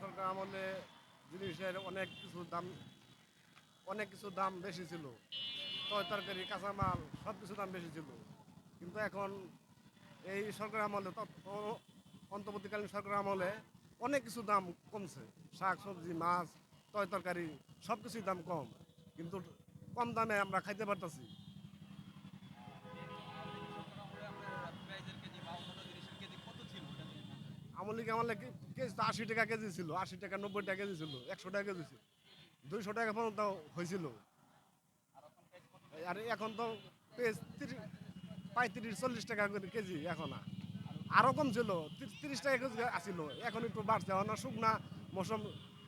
সরকার আমলে জিনিসের অনেক কিছু দাম, অনেক কিছু দাম বেশি ছিল। তয় তরকারি, কাঁচামাল সব কিছু দাম বেশি ছিল। কিন্তু এখন এই সরকার আমলে অন্তর্বর্তীকালীন সরকার আমলে অনেক কিছু দাম কমছে। শাক, সবজি, মাছ, তয় তরকারি সব কিছুই দাম কম। কিন্তু কম দামে আমরা খাইতে পারতেছি। আমলিকে আমলে কেজি তো আশি টাকা কেজি ছিল, আশি টাকা নব্বই টাকা কেজি ছিল, একশো টাকা কেজি ছিল, দুইশো টাকা পর্যন্ত হয়েছিল। আর এখন তো পেঁয়াজ তিরিশ পঁয়ত্রিশ, চল্লিশ টাকা করে কেজি এখন আরও কম ছিল তিরিশ টাকা কেজি আসছিল এখন একটু বাড়ছে, এখন শুকনা মৌসুম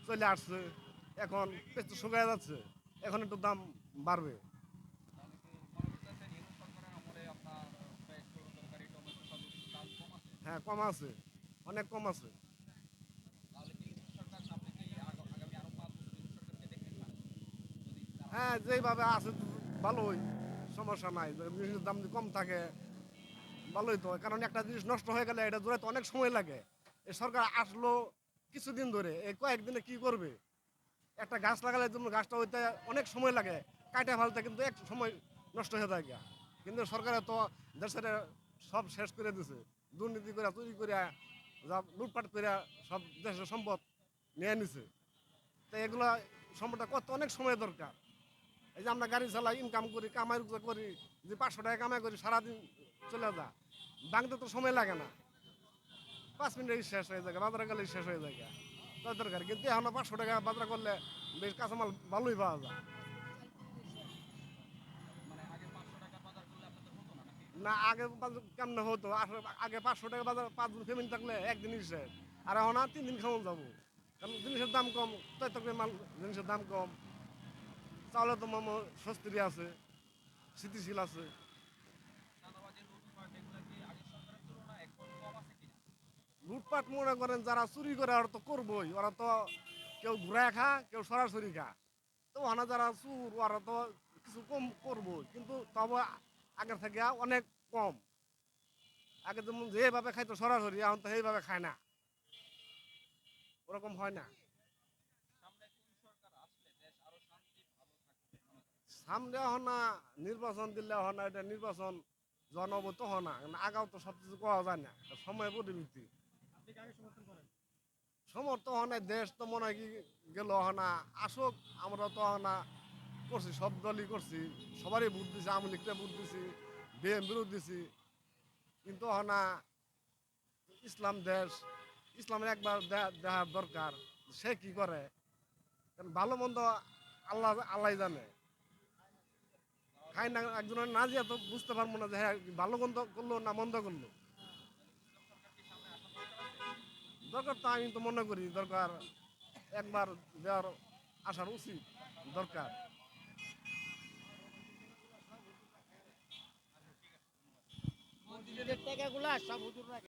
চলে আসছে, এখন পেঁয়াজ তো শুকায় যাচ্ছে, এখন একটু দাম বাড়বে। হ্যাঁ কম আছে। অনেক কম আছে। হ্যাঁ যেইভাবে আছে ভালোই, সমস্যা নাই। জিনিসের দাম কম থাকে, ভালোই তো। কারণ একটা জিনিস নষ্ট হয়ে গেলে এটা জোড়াতে অনেক সময় লাগে। এই সরকার আসলো কিছুদিন ধরে এই কয়েকদিনে কি করবে? একটা গাছ লাগালে যেমন গাছটা হইতে অনেক সময় লাগে কাটা ফেলতে কিন্তু এক সময় নষ্ট হয়ে যায়। কিন্তু সরকারে তো দেশের সব শেষ করে দিছে। দুর্নীতি করে, চুরি করে যা লুটপাট করে সব দেশের সম্পদ নিয়ে নিছে। তো এগুলা সম্পদটা কত অনেক সময় দরকার। এই যে আমরা গাড়ি চালাই ইনকাম করি, কামাই করি যে পাঁচশো টাকা কামাই করি, সারাদিন চলে যা বাংতে তো সময় লাগে না। পাঁচ মিনিটে শেষ হয়ে যায়, বাজারে গেলে শেষ হয়ে যায় তাই দরকার। কিন্তু এখন পাঁচশো টাকা বাজার করলে বেশ কাঁচামাল ভালোই পাওয়া যায়। না, আগে কেমন হতো? আগে পাঁচশো টাকা বাজার, পাঁচ দিন ফেমিন থাকলে একদিনই শেষ আর এখন আর তিন দিন খাওয়া যাব। কারণ জিনিসের দাম কম তাই মাল, জিনিসের দাম কম। চাউলে তো মামো সস্তিরি আছে, স্থিতিশীল আছে। লুটপাট মনে করেন, যারা চুরি করে ওরা তো করবোই। ওরা তো কেউ ঘুরায় খা, কেউ সরাসরি খা। তো ওখানে যারা চুর, ওরা তো কিছু কম করব কিন্তু তবে আগের থেকে অনেক কম। আগে যেমন যেভাবে খাইতো সরাসরি, এখন তো সেইভাবে খায় না। ওরকম হয় না। সামনে হন না, নির্বাচন দিলে হন না, এটা নির্বাচন জনব তো হন না আগাও তো সব কিছু কওয়া যায় না। সময় পরিবর্তী সমর্থ হন দেশ তো মনে হয় কি গেল হনা আসুক, আমরা তো হনা করছি, সব দলই করছি। সবারই ভোট দিছি, আওয়ামী লীগকে ভোট দিছি, বিএনপিরও দিছি। কিন্তু হনা ইসলাম দেশ, ইসলামের একবার দেখার দরকার, সে কি করে? কারণ ভালো মন্দ আল্লাহ আল্লাহ জানে। খাই না একজনের না দিয়ে তো বুঝতে পারব না যে হ্যাঁ ভালো মন্দ করল না মন্দ করল। দরকার তো আমি তো মনে করি, দরকার একবার দেওয়ার আসার উচিত, দরকার। টাকাগুলা সব হুজুর রাখে